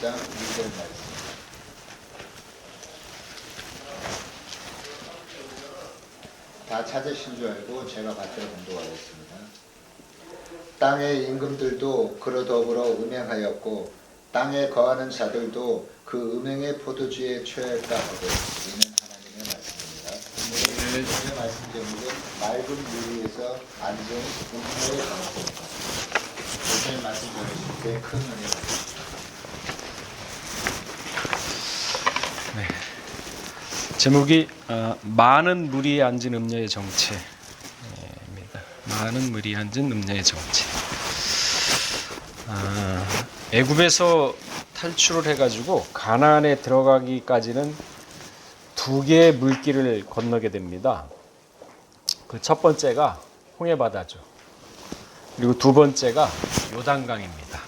11장 2절 말씀. 다 찾으신 줄 알고 제가 밭을 공도하였습니다. 땅의 임금들도 그로 더불어 음행하였고 땅에 거하는 자들도 그 음행의 포도주에 취할까 하고 이는 하나님의 말씀입니다. 오늘 말씀 제목은 맑은 물 위에서 앉은 음녀의 정체입니다. 오늘 말씀 전하실 때큰 은혜 받으십시오. 제목이 어, 많은 물이 앉은 음녀의 정체입니다. 많은 물이 앉은 음녀의 정체. 아, 애굽에서 탈출을 해가지고 가나안에 들어가기까지는 두 개의 물길을 건너게 됩니다. 그 첫 번째가 홍해 바다죠. 그리고 두 번째가 요단강입니다.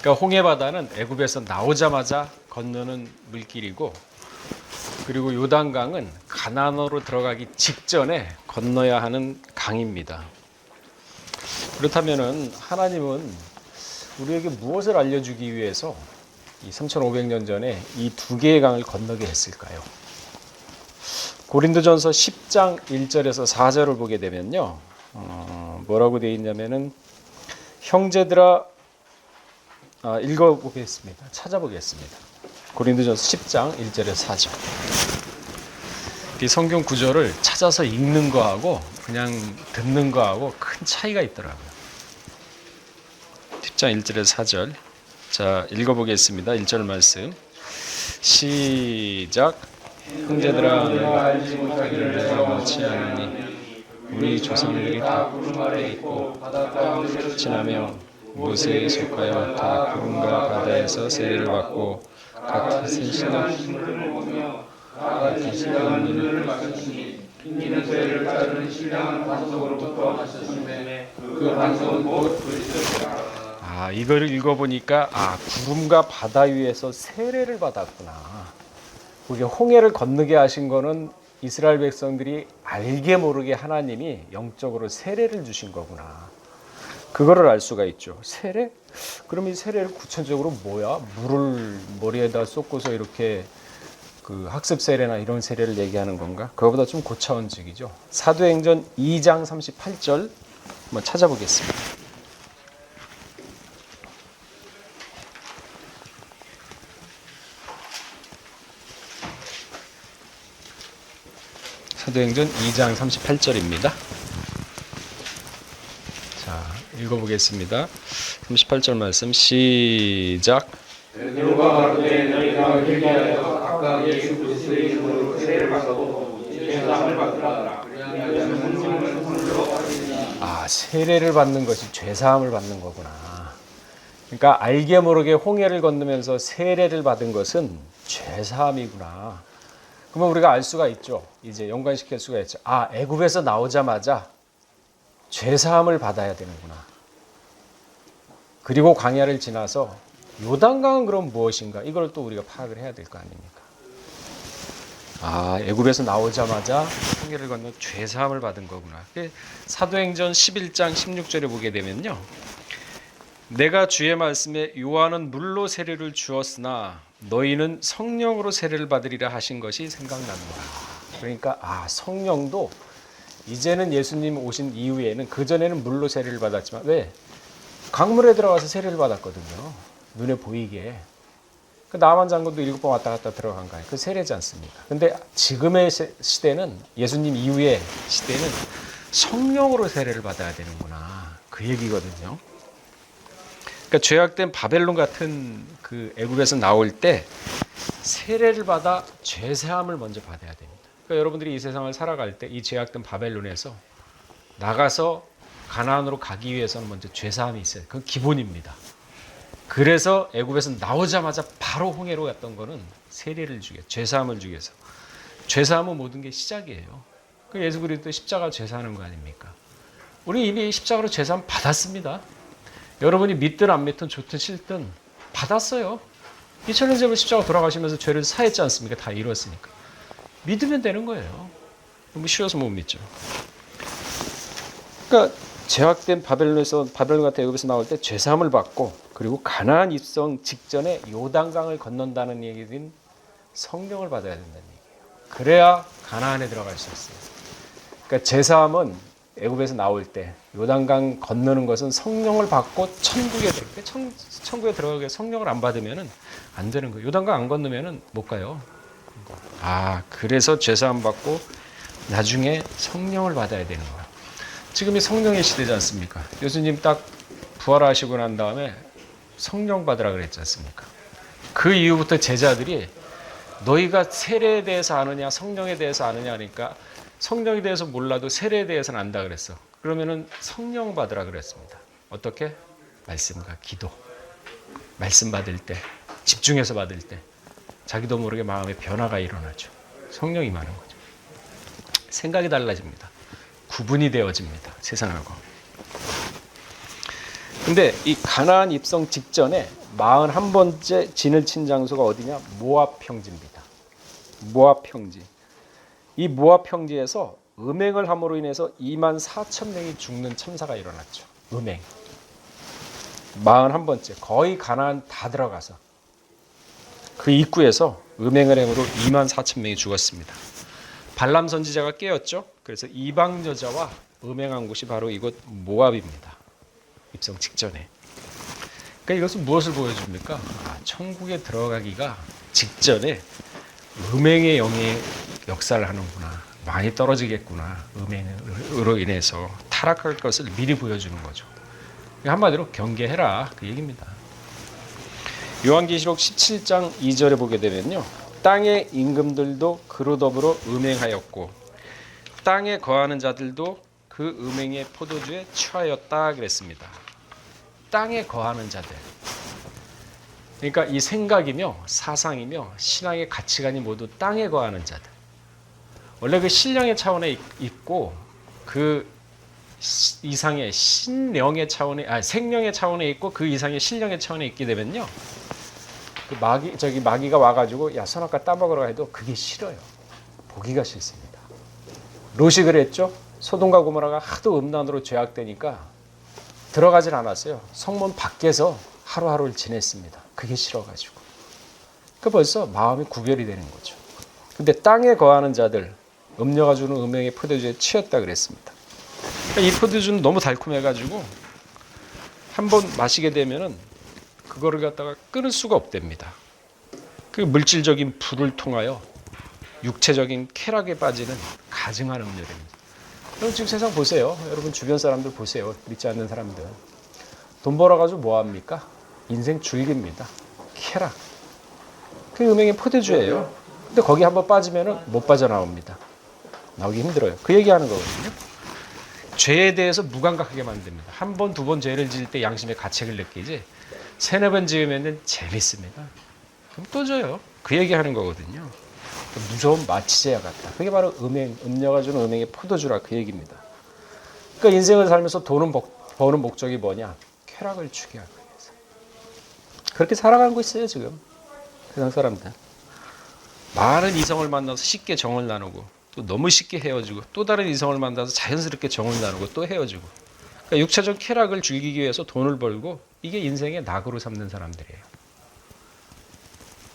그러니까 홍해 바다는 애굽에서 나오자마자 건너는 물길이고 그리고 요단강은 가나안으로 들어가기 직전에 건너야 하는 강입니다. 그렇다면은 하나님은 우리에게 무엇을 알려주기 위해서 이 3,500년 전에 이 두 개의 강을 건너게 했을까요? 고린도전서 10장 1절에서 4절을 보게 되면요, 어, 뭐라고 되어 있냐면은 형제들아 아, 읽어보겠습니다. 찾아보겠습니다. 고린도전서 10장 1절에서 4절. 이 성경 구절을 찾아서 읽는 거하고 그냥 듣는 거하고 큰 차이가 있더라고요. 10장 1절에서 4절. 자, 읽어보겠습니다. 1절 말씀. 시작. 형제들아 내가 알지 못하기를 내가 원치 않으니 우리 조상들이 다 구름 아래 있고 바닷가운데로 지나며 모세에 속하여 다 구름과 바다에서 세례를 받고 같은 신앙 같은 신앙 일을 마셨으니 핑기는 세례를 따르는 신앙은 반석으로부터 하셨음에 그 반석은 곧 그리스도라. 아 이거를 읽어보니까 아 구름과 바다 위에서 세례를 받았구나. 우리 홍해를 건너게 하신 거는 이스라엘 백성들이 알게 모르게 하나님이 영적으로 세례를 주신 거구나. 그거를 알 수가 있죠. 세례? 그럼 이 세례를 구체적으로 뭐야? 물을 머리에다 쏟고서 이렇게 그 학습 세례나 이런 세례를 얘기하는 건가? 그거보다 좀 고차원적이죠. 사도행전 2장 38절 한번 찾아보겠습니다. 사도행전 2장 38절입니다. 자, 읽어보겠습니다. 38절 말씀 시작. 아, 세례를 받는 것이 죄 사함을 받는 거구나. 그러니까 알게 모르게 홍해를 건너면서 세례를 받은 것은 죄 사함이구나. 그러면 우리가 알 수가 있죠. 이제 연관시킬 수가 있죠. 아, 애굽에서 나오자마자 죄 사함을 받아야 되는구나. 그리고 광야를 지나서 요단강은 그럼 무엇인가? 이걸 또 우리가 파악을 해야 될 거 아닙니까? 아, 애굽에서 나오자마자 홍해를 건너 죄 사함을 받은 거구나. 사도행전 11장 16절에 보게 되면요. 내가 주의 말씀에 요한은 물로 세례를 주었으나 너희는 성령으로 세례를 받으리라 하신 것이 생각납니다. 그러니까 아, 성령도 이제는 예수님 오신 이후에는 그 전에는 물로 세례를 받았지만 왜? 강물에 들어가서 세례를 받았거든요. 눈에 보이게. 그 나만 장군도 일곱 번 왔다 갔다 들어간 거예요. 그 세례지 않습니까? 근데 지금의 세- 시대는 예수님 이후의 시대는 성령으로 세례를 받아야 되는구나. 그 얘기거든요. 그러니까 죄악된 바벨론 같은 그 애굽에서 나올 때 세례를 받아 죄 사함을 먼저 받아야 됩니다. 그러니까 여러분들이 이 세상을 살아갈 때 이 죄악된 바벨론에서 나가서 가나안으로 가기 위해서는 먼저 죄 사함이 있어요. 그건 기본입니다. 그래서 애굽에서 나오자마자 바로 홍해로 갔던 거는 세례를 주게, 죄 사함을 주기 위해서. 죄 사함은 모든 게 시작이에요. 그 예수 그리스도 십자가 죄 사는 거 아닙니까? 우리 이미 십자가로 죄 사함 받았습니다. 여러분이 믿든 안 믿든 좋든 싫든 받았어요. 2000년 전에 십자가 돌아가시면서 죄를 사했지 않습니까? 다 이뤘으니까. 믿으면 되는 거예요. 너무 쉬워서 못 믿죠. 그러니까 죄악된 바벨론에서 바벨론 같은 애굽에서 나올 때 죄 사함을 받고 그리고 가나안 입성 직전에 요단강을 건넌다는 얘기는 성령을 받아야 된다는 얘기예요. 그래야 가나안에 들어갈 수 있어요. 그러니까 제사함은 애굽에서 나올 때 요단강 건너는 것은 성령을 받고 천국에 들때 천, 천국에 들어가게 성령을 안 받으면은 안 되는 거예요. 요단강 안 건너면은 못 가요. 아 그래서 제사함 받고 나중에 성령을 받아야 되는 거야. 지금이 성령의 시대지 않습니까? 예수님 딱 부활하시고 난 다음에 성령 받으라 그랬지 않습니까? 그 이후부터 제자들이 너희가 세례에 대해서 아느냐 성령에 대해서 아느냐 하니까 성령에 대해서 몰라도 세례에 대해서는 안다 그랬어. 그러면은 성령 받으라 그랬습니다. 어떻게? 말씀과 기도. 말씀 받을 때 집중해서 받을 때 자기도 모르게 마음의 변화가 일어나죠. 성령이 많은 거죠. 생각이 달라집니다. 구분이 되어집니다. 세상하고. 근데 이 가나안 입성 직전에 41번째 진을 친 장소가 어디냐? 모압 평지입니다. 모압 평지. 이 모압 평지에서 음행을 함으로 인해서 2만 4천 명이 죽는 참사가 일어났죠. 음행. 41번째. 거의 가나안 다 들어가서 그 입구에서 음행을 행으로 2만 4천 명이 죽었습니다. 발람 선지자가 깨었죠. 그래서 이방 여자와 음행한 곳이 바로 이곳 모압입니다. 입성 직전에. 그러니까 이것은 무엇을 보여줍니까? 아, 천국에 들어가기가 직전에 음행의 영의 역사를 하는구나. 많이 떨어지겠구나. 음행으로 인해서 타락할 것을 미리 보여주는 거죠. 한마디로 경계해라. 그 얘기입니다. 요한계시록 17장 2절에 보게 되면요. 땅의 임금들도 그로 더불어 음행하였고 땅에 거하는 자들도 그 음행의 포도주에 취하였다 그랬습니다. 땅에 거하는 자들. 그러니까 이 생각이며 사상이며 신앙의 가치관이 모두 땅에 거하는 자들. 원래 그 신령의 차원에 있고 그 이상의 신령의 차원에 아 생명의 차원에 있고 그 이상의 신령의 차원에 있게 되면요. 그 마귀 저기 마귀가 와가지고 야 선악과 따먹으러 해도 그게 싫어요. 보기가 싫습니다. 롯이 그랬죠. 소돔과 고모라가 하도 음란으로 죄악되니까 들어가질 않았어요. 성문 밖에서 하루하루를 지냈습니다. 그게 싫어가지고. 그 벌써 마음이 구별이 되는 거죠. 근데 땅에 거하는 자들 음녀가 주는 음행의 포도주에 취했다 그랬습니다. 이 포도주는 너무 달콤해가지고 한 번 마시게 되면은 그거를 갖다가 끊을 수가 없답니다. 그 물질적인 불을 통하여 육체적인 쾌락에 빠지는 가증한 음료입니다. 여러분 지금 세상 보세요. 여러분 주변 사람들 보세요. 믿지 않는 사람들. 돈 벌어가지고 뭐 합니까? 인생 즐깁니다. 쾌락. 그 음행의 포대주예요. 근데 거기 한번 빠지면은 못 빠져나옵니다. 나오기 힘들어요. 그 얘기하는 거거든요. 죄에 대해서 무감각하게 만듭니다. 한 번, 두 번 죄를 지을 때 양심의 가책을 느끼지 세네 번 지으면 재밌습니다. 그럼 또 져요. 그 얘기하는 거거든요. 무서운 마취제와 같다. 그게 바로 음행, 음녀가 주는 음행의 포도주라 그 얘기입니다. 그러니까 인생을 살면서 돈은 복, 버는 목적이 뭐냐? 쾌락을 주게 하기 위해서. 그렇게 살아가고 있어요 지금 세상 사람들. 많은 이성을 만나서 쉽게 정을 나누고 또 너무 쉽게 헤어지고 또 다른 이성을 만나서 자연스럽게 정을 나누고 또 헤어지고 그러니까 육체적 쾌락을 즐기기 위해서 돈을 벌고 이게 인생의 낙으로 삼는 사람들이에요.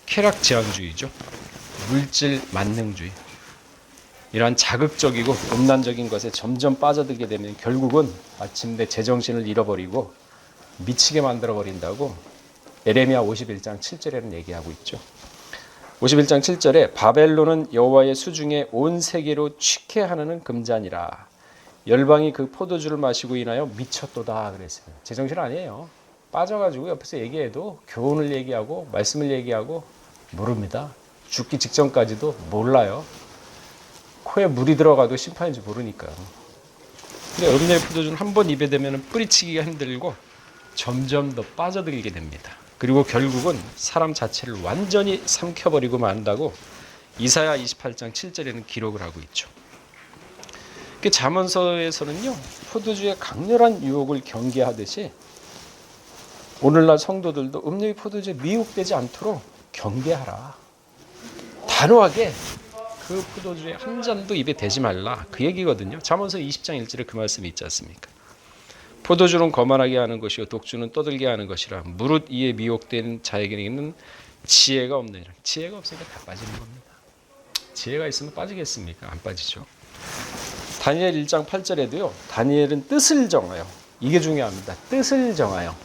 쾌락 지향주의죠. 물질 만능주의. 이러한 자극적이고 음란적인 것에 점점 빠져들게 되면 결국은 마침 내 제정신을 잃어버리고 미치게 만들어 버린다고 에레미야 51장 7절에는 얘기하고 있죠. 51장 7절에 바벨론은 여호와의 수중에 온 세계로 취케 하는 금잔이라 열방이 그 포도주를 마시고 인하여 미쳤도다 그랬어요. 제정신 아니에요. 빠져가지고 옆에서 얘기해도 교훈을 얘기하고 말씀을 얘기하고 모릅니다. 죽기 직전까지도 몰라요. 코에 물이 들어가도 심판인지 모르니까요. 근데 음료의 포도주는 한 번 입에 대면 뿌리치기가 힘들고 점점 더 빠져들게 됩니다. 그리고 결국은 사람 자체를 완전히 삼켜버리고 만다고 이사야 28장 7절에는 기록을 하고 있죠. 그 잠언서에서는요 포도주의 강렬한 유혹을 경계하듯이 오늘날 성도들도 음료의 포도주에 미혹되지 않도록 경계하라. 단호하게 그 포도주에 한 잔도 입에 대지 말라 그 얘기거든요. 잠언서 20장 1절에 그 말씀이 있지 않습니까? 포도주는 거만하게 하는 것이요 독주는 떠들게 하는 것이라 무릇 이에 미혹된 자에게는 지혜가 없느니라. 지혜가 없으니까 다 빠지는 겁니다. 지혜가 있으면 빠지겠습니까? 안 빠지죠. 다니엘 1장 8절에도요. 다니엘은 뜻을 정하여 이게 중요합니다. 뜻을 정하여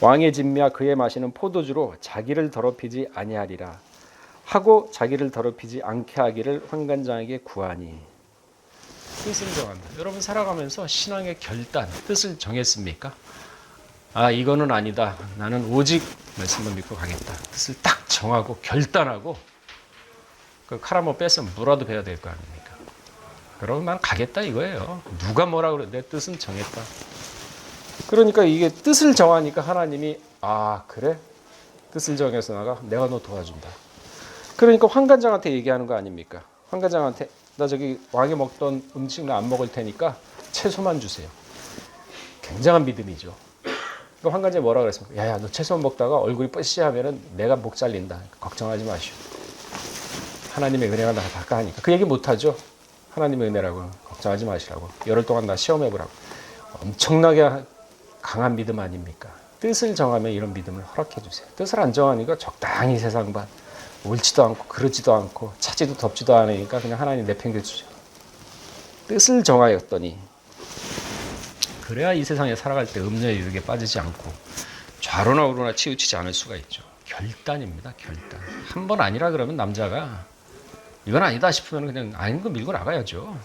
왕의 진미와 그의 마시는 포도주로 자기를 더럽히지 아니하리라 하고 자기를 더럽히지 않게 하기를 환관장에게 구하니 뜻을 정한다. 여러분 살아가면서 신앙의 결단, 뜻을 정했습니까? 아 이거는 아니다. 나는 오직 말씀을 믿고 가겠다. 뜻을 딱 정하고 결단하고 그칼 한번 뺐으면 물어도 배야 될 거 아닙니까? 그러면 난 가겠다 이거예요. 누가 뭐라 그래 내 뜻은 정했다. 그러니까 이게 뜻을 정하니까 하나님이 아 그래 뜻을 정해서 나가 내가 너 도와준다. 그러니까 환관장한테 얘기하는 거 아닙니까? 환관장한테 나 저기 왕이 먹던 음식을 안 먹을 테니까 채소만 주세요. 굉장한 믿음이죠. 그러니까 환관장이 뭐라 그랬습니까? 야야 너 채소만 먹다가 얼굴이 뿌시하면은 내가 목 잘린다. 걱정하지 마시오. 하나님의 은혜가 나 닦아 하니까 그 얘기 못 하죠. 하나님의 은혜라고 걱정하지 마시라고 열흘 동안 나 시험해 보라고 엄청나게 강한 믿음 아닙니까? 뜻을 정하면 이런 믿음을 허락해 주세요. 뜻을 안 정하니까 적당히 세상 봐 옳지도 않고 그러지도 않고 차지도 덥지도 않으니까 그냥 하나님 내팽겨 주죠. 뜻을 정하였더니 그래야 이 세상에 살아갈 때 음녀의 유혹에 빠지지 않고 좌로나 우로나 치우치지 않을 수가 있죠. 결단입니다. 결단. 한 번 아니라 그러면 남자가 이건 아니다 싶으면 그냥 아닌 거 밀고 나가야죠.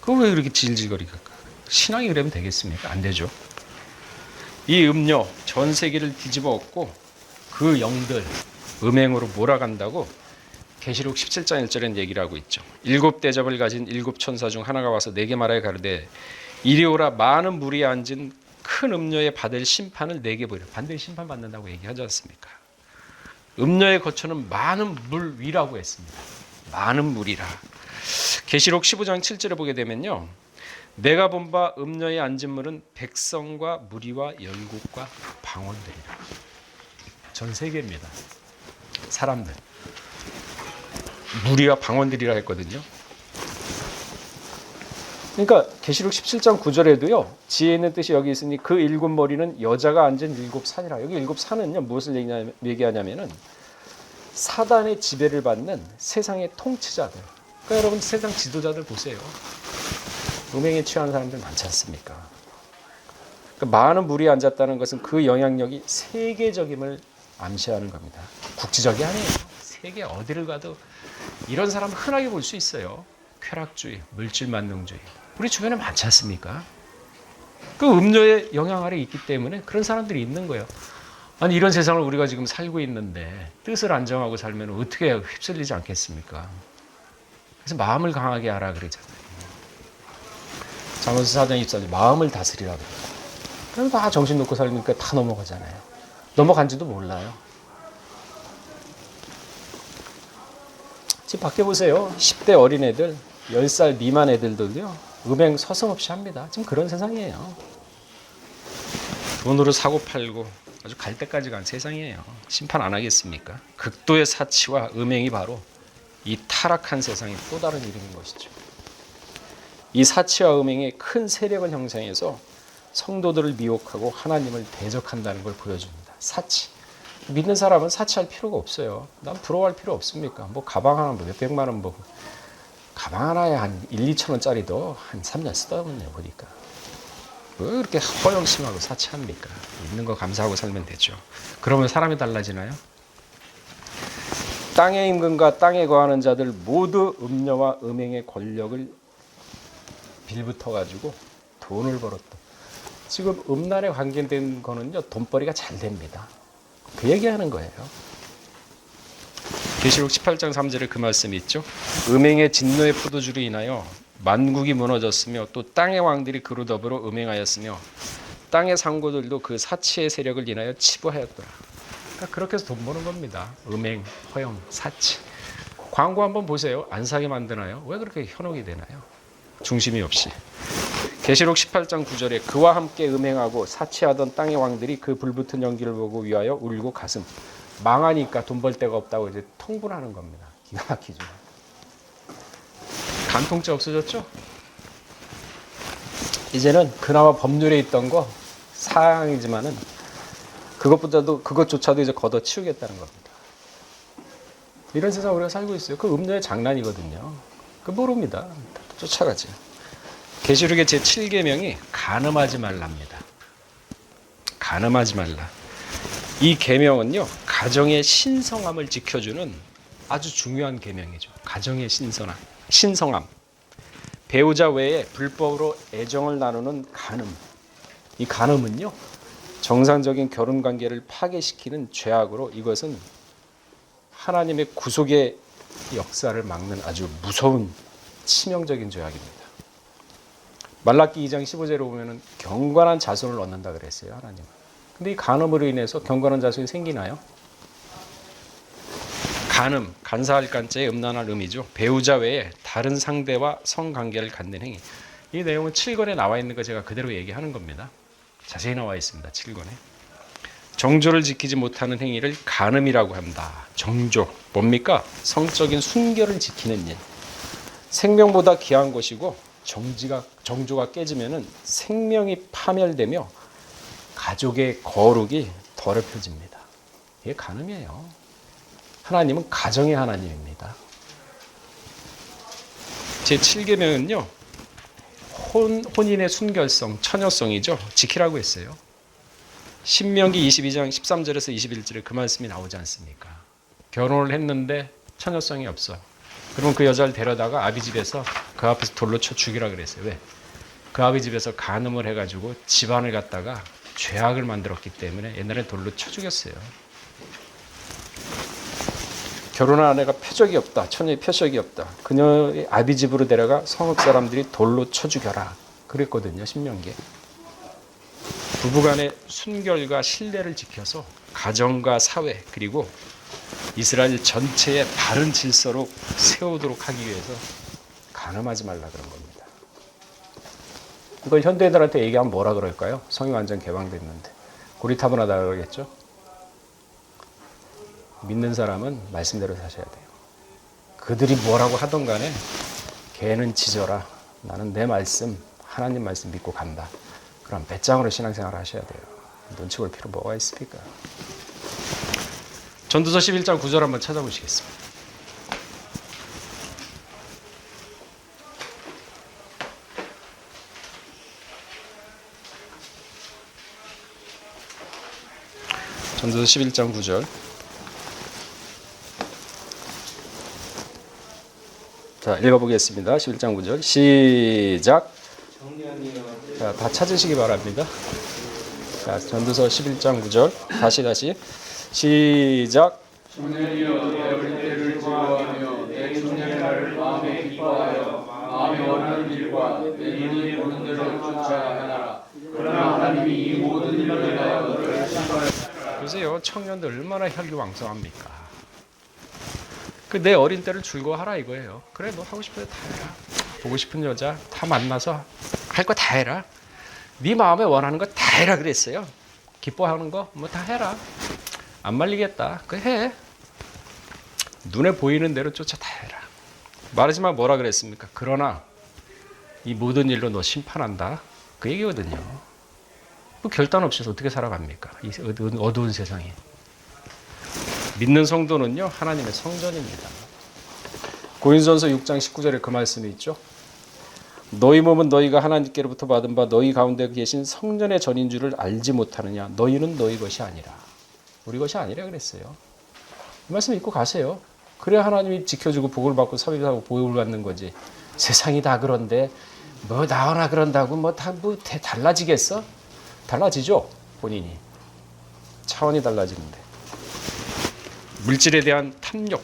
그거 왜 그렇게 질질거리까? 신앙이 그러면 되겠습니까? 안 되죠. 이 음료 전 세계를 뒤집어 엎고 그 영들 음행으로 몰아간다고 계시록 17장 1절엔 얘기를 하고 있죠. 일곱 대접을 가진 일곱 천사 중 하나가 와서 내게 말하여 가르되 이리 오라 많은 무리에 앉은 큰 음료에 받을 심판을 내게 보이라. 반드시 심판 받는다고 얘기하지 않습니까? 음료의 거처는 많은 물 위라고 했습니다. 많은 물이라. 계시록 15장 7절에 보게 되면요. 내가 본 바 음녀에 앉은 물은 백성과 무리와 열국과 방언들이라. 전 세계입니다. 사람들. 무리와 방언들이라 했거든요. 그러니까 계시록 17장 9절에도요. 지혜 있는 뜻이 여기 있으니 그 일곱 머리는 여자가 앉은 일곱 산이라. 여기 일곱 산은요. 무엇을 얘기하냐- 얘기하냐면은 사단의 지배를 받는 세상의 통치자들. 그러니까 여러분 세상 지도자들 보세요. 음행에 취하는 사람들 많지 않습니까? 그러니까 많은 무리에 앉았다는 것은 그 영향력이 세계적임을 암시하는 겁니다. 국지적이 아니에요. 세계 어디를 가도 이런 사람 흔하게 볼 수 있어요. 쾌락주의, 물질 만능주의. 우리 주변에 많지 않습니까? 그 음료의 영향 아래 있기 때문에 그런 사람들이 있는 거예요. 아니 이런 세상을 우리가 지금 살고 있는데 뜻을 안 정하고 살면 어떻게 휩쓸리지 않겠습니까? 그래서 마음을 강하게 하라 그러잖아요. 잠언서 4장 24절 마음을 다스리라 그래요. 그럼 다 정신 놓고 살니까 다 넘어가잖아요. 넘어간지도 몰라요. 지금 밖에 보세요. 10대 어린애들, 10살 미만 애들도요. 음행 서슴없이 합니다. 지금 그런 세상이에요. 돈으로 사고 팔고 아주 갈 때까지 간 세상이에요. 심판 안 하겠습니까? 극도의 사치와 음행이 바로 이 타락한 세상의 또 다른 이름인 것이죠. 이 사치와 음행의 큰 세력을 형성해서 성도들을 미혹하고 하나님을 대적한다는 걸 보여줍니다. 사치. 믿는 사람은 사치할 필요가 없어요. 난 부러워할 필요 없습니까? 뭐 가방 하나 뭐 몇백만 원 뭐 가방 하나에 한 1, 2천 원짜리도 한 3년 쓰다 보네요 보니까. 왜 그렇게 허영심하고 사치합니까? 있는 거 감사하고 살면 되죠. 그러면 사람이 달라지나요? 땅의 임금과 땅에 거하는 자들 모두 음녀와 음행의 권력을 빌붙어 가지고 돈을 벌었다. 지금 음란에 관계된 거는요 돈벌이가 잘 됩니다. 그 얘기하는 거예요. 계시록 18장 3절에 그 말씀이 있죠. 음행의 진노의 포도주로 인하여 만국이 무너졌으며 또 땅의 왕들이 그로 더불어 음행하였으며 땅의 상고들도 그 사치의 세력을 인하여 치부하였더라. 그러니까 그렇게 해서 돈 버는 겁니다. 음행, 허영, 사치. 광고 한번 보세요. 안 사게 만드나요? 왜 그렇게 현혹이 되나요? 중심이 없이. 계시록 18장 9절에 그와 함께 음행하고 사치하던 땅의 왕들이 그 불붙은 연기를 보고 위하여 울고 가슴 망하니까 돈 벌 데가 없다고 이제 통분하는 겁니다. 기가 막히죠. 간통죄 없어졌죠? 이제는 그나마 법률에 있던 거 사항이지만은 그것보다도 그것조차도 이제 걷어치우겠다는 겁니다. 이런 세상 우리가 살고 있어요. 그 음료의 장난이거든요. 그 모릅니다. 쫓아가지. 계시록의 제 7계명이 간음하지 말랍니다. 간음하지 말라. 이 계명은요. 가정의 신성함을 지켜주는 아주 중요한 계명이죠. 가정의 신성함. 신성함. 배우자 외에 불법으로 애정을 나누는 간음. 이 간음은요. 정상적인 결혼 관계를 파괴시키는 죄악으로 이것은 하나님의 구속의 역사를 막는 아주 무서운 치명적인 죄악입니다. 말라기 2장 15절에 보면은 경건한 자손을 얻는다 그랬어요, 하나님은. 근데 이 간음으로 인해서 경건한 자손이 생기나요? 간음, 간사할 간자의 음란할 음이죠. 배우자 외에 다른 상대와 성관계를 갖는 행위. 이 내용은 7권에 나와 있는 거 제가 그대로 얘기하는 겁니다. 자세히 나와 있습니다. 7권에. 정조를 지키지 못하는 행위를 간음이라고 한다. 정조 뭡니까? 성적인 순결을 지키는 일. 생명보다 귀한 것이고 정지가 정조가 깨지면은 생명이 파멸되며 가족의 거룩이 더럽혀집니다. 이게 간음이에요. 하나님은 가정의 하나님입니다. 제 7계명은요. 혼, 혼인의 순결성, 처녀성이죠. 지키라고 했어요. 신명기 22장 13절에서 21절에 그 말씀이 나오지 않습니까? 결혼을 했는데 처녀성이 없어. 그러면 그 여자를 데려다가 아비 집에서 그 앞에서 돌로 쳐 죽이라 그랬어요. 왜? 그 아비 집에서 간음을 해가지고 집안을 갖다가 죄악을 만들었기 때문에 옛날에 돌로 쳐 죽였어요. 결혼한 아내가 표적이 없다. 처녀의 표적이 없다. 그녀의 아비 집으로 데려가 성읍 사람들이 돌로 쳐 죽여라. 그랬거든요. 신명기에. 부부간의 순결과 신뢰를 지켜서 가정과 사회 그리고 이스라엘 전체의 바른 질서로 세우도록 하기 위해서 간음하지 말라 그런 겁니다. 이걸 현대인들한테 얘기하면 뭐라 그럴까요? 성이 완전 개방됐는데 고리타분하다 그러겠죠? 믿는 사람은 말씀대로 사셔야 돼요. 그들이 뭐라고 하던 간에 걔는 지져라. 나는 내 말씀, 하나님 말씀 믿고 간다. 그럼 배짱으로 신앙생활 하셔야 돼요. 눈치 볼 필요 뭐가 있습니까? 전도서 11장 9절 한번 찾아보시겠습니다. 전도서 11장 9절. 자, 읽어보겠습니다. 11장 9절. 시작. 자, 다 찾으시기 바랍니다. 자, 전도서 11장 9절. 다시 다시. 시작. 청년이여 내 어릴 때를 즐거워하며 내 청년의 날을 마음에 기뻐하여 마음에 원하는 일과 내 눈이 보는 대로 쫓아가라 그러나 하나님이 이 모든 일로 인하여 너를 심판하시리라 보세요. 청년들 얼마나 혈기왕성합니까? 그 내 어린 때를 즐거워하라 이거예요. 그래 너 하고 싶은 거다 해라. 보고 싶은 여자 다 만나서 할 거 다 해라. 네 마음에 원하는 거 다 해라 그랬어요. 기뻐하는 거 뭐 다 해라. 안 말리겠다. 그 해. 눈에 보이는 대로 쫓아 다 해라. 말하지만 뭐라 그랬습니까? 그러나 이 모든 일로 너 심판한다. 그 얘기거든요. 그 결단 없이 어떻게 살아갑니까? 이 어두운, 어두운 세상에. 믿는 성도는요, 하나님의 성전입니다. 고린전서 6장 19절에 그 말씀이 있죠. 너희 몸은 너희가 하나님께로부터 받은 바 너희 가운데 계신 성전의 전인 줄을 알지 못하느냐? 너희는 너희 것이 아니라. 우리 것이 아니라 그랬어요. 이 말씀 읽고 가세요. 그래야 하나님이 지켜주고 복을 받고 삽입하고 보복을 받는 거지. 세상이 다 그런데 뭐 나오나 그런다고 뭐다뭐 달라지겠어? 달라지죠 본인이 차원이 달라지는데 물질에 대한 탐욕,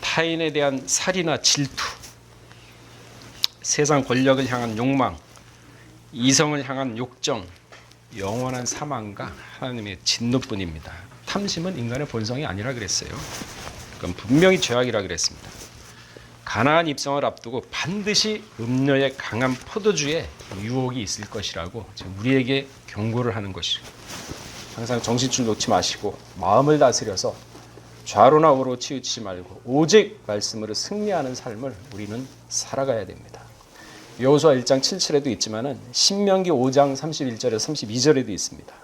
타인에 대한 살이나 질투, 세상 권력을 향한 욕망, 이성을 향한 욕정, 영원한 사망과 하나님의 진노뿐입니다. 탐심은 인간의 본성이 아니라 그랬어요. 그건 분명히 죄악이라 그랬습니다. 가나안 입성을 앞두고 반드시 음료의 강한 포도주에 유혹이 있을 것이라고 우리에게 경고를 하는 것이죠. 항상 정신줄 놓지 마시고 마음을 다스려서 좌로나 우로 치우치지 말고 오직 말씀으로 승리하는 삶을 우리는 살아가야 됩니다. 여호수아 1장 7절에도 있지만은 신명기 5장 31절에서 32절에도 있습니다.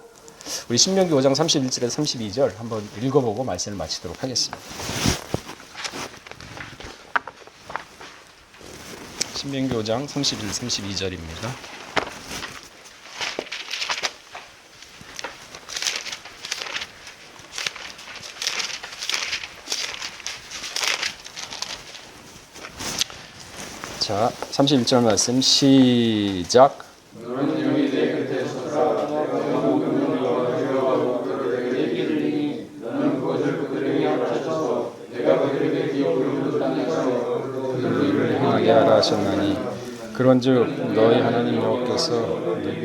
우리 신명기 5장 31절에서 32절 한번 읽어보고 말씀을 마치도록 하겠습니다. 신명기 5장 31, 32절입니다. 자, 31절 말씀 시작. 너는 영이 내 곁에 서서 내가 모든 너와 들어가고 그들에게 이르니 너는 그것을 그들에게 합쳐서 내가 그들에게 기업을 땅에 서 그들을 이를 행하게 하라 하셨나니. 그런즉 너희 하나님 여호와께서 너희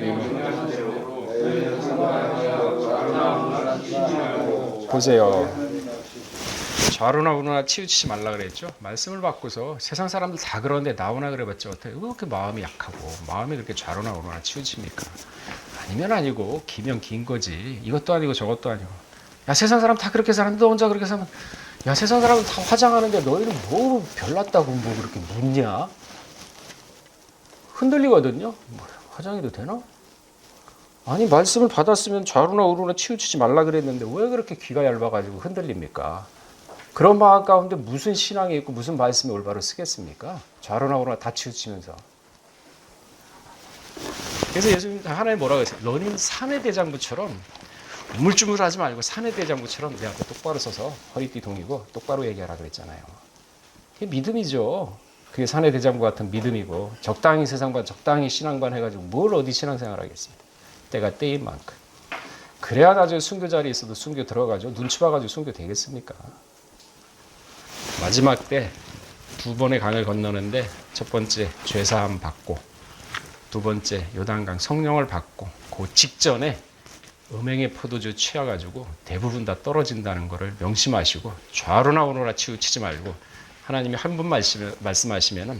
보세요. 좌로나 우로나 치우치지 말라 그랬죠. 말씀을 받고서 세상 사람들 다 그러는데 나오나 그래봤자 어떻게 왜 그렇게 마음이 약하고 마음이 그렇게 좌로나 우로나 치우칩니까? 아니면 아니고 기면 긴 거지. 이것도 아니고 저것도 아니고. 야 세상 사람 다 그렇게 사는데 너 혼자 그렇게 살면 야 세상 사람은 다 화장하는데 너희는 뭐 별났다고 뭐 그렇게 묻냐? 흔들리거든요. 뭐, 화장해도 되나? 아니 말씀을 받았으면 좌로나 우로나 치우치지 말라 그랬는데 왜 그렇게 귀가 얇아가지고 흔들립니까? 그런 마음 가운데 무슨 신앙이 있고 무슨 말씀이 올바로 쓰겠습니까? 좌로나 우로나 다 치우치면서. 그래서 예수님 하나님 뭐라고 했어요? 너는 사내 대장부처럼 우물쭈물하지 말고 사내 대장부처럼 내 앞에 똑바로 서서 허리띠 동이고 똑바로 얘기하라 그랬잖아요. 그게 믿음이죠. 그게 사내 대장부 같은 믿음이고 적당히 세상과 적당히 신앙관 해가지고 뭘 어디 신앙생활 하겠습니까? 때가 때인 만큼. 그래야 나중에 순교 자리에 있어도 순교 들어가죠. 눈치 봐가지고 순교 되겠습니까? 마지막 때 두 번의 강을 건너는데 첫 번째 죄사함 받고 두 번째 요단강 성령을 받고 그 직전에 음행의 포도주 취해가지고 대부분 다 떨어진다는 것을 명심하시고 좌로나 우로나 치우치지 말고 하나님이 한 분 말씀하시면은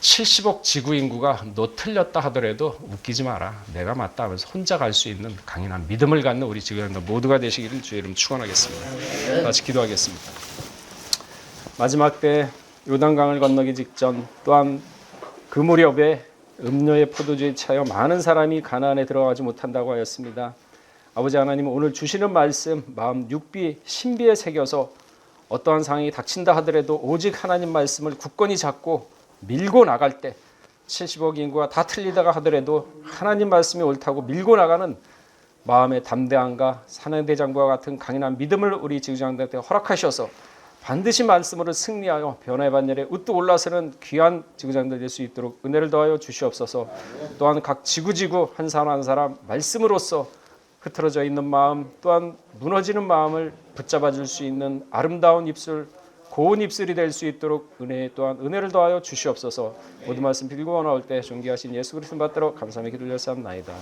70억 지구 인구가 너 틀렸다 하더라도 웃기지 마라. 내가 맞다 하면서 혼자 갈 수 있는 강인한 믿음을 갖는 우리 지구인들 모두가 되시기를 주의 이름 축원하겠습니다. 같이 기도하겠습니다. 마지막 때 요단강을 건너기 직전 또한 그 무렵에 음료의 포도주에 차여 많은 사람이 가나안에 들어가지 못한다고 하였습니다. 아버지 하나님 오늘 주시는 말씀 마음 육비 신비에 새겨서 어떠한 상황이 닥친다 하더라도 오직 하나님 말씀을 굳건히 잡고 밀고 나갈 때 70억 인구가 다 틀리다가 하더라도 하나님 말씀이 옳다고 밀고 나가는 마음의 담대함과 사내대장부와 같은 강인한 믿음을 우리 지구장들한테 허락하셔서 반드시 말씀으로 승리하여 변화의 반열에 우뚝 올라서는 귀한 지구장들 될 수 있도록 은혜를 더하여 주시옵소서. 또한 각 지구지구 한 사람 한 사람 말씀으로써 흐트러져 있는 마음 또한 무너지는 마음을 붙잡아 줄 수 있는 아름다운 입술 고운 입술이 될 수 있도록 은혜 또한 은혜를 더하여 주시옵소서. 모든 말씀 빌고 나올 때 존귀하신 예수 그리스도 받들어 감사하며 기도를 삼나이다.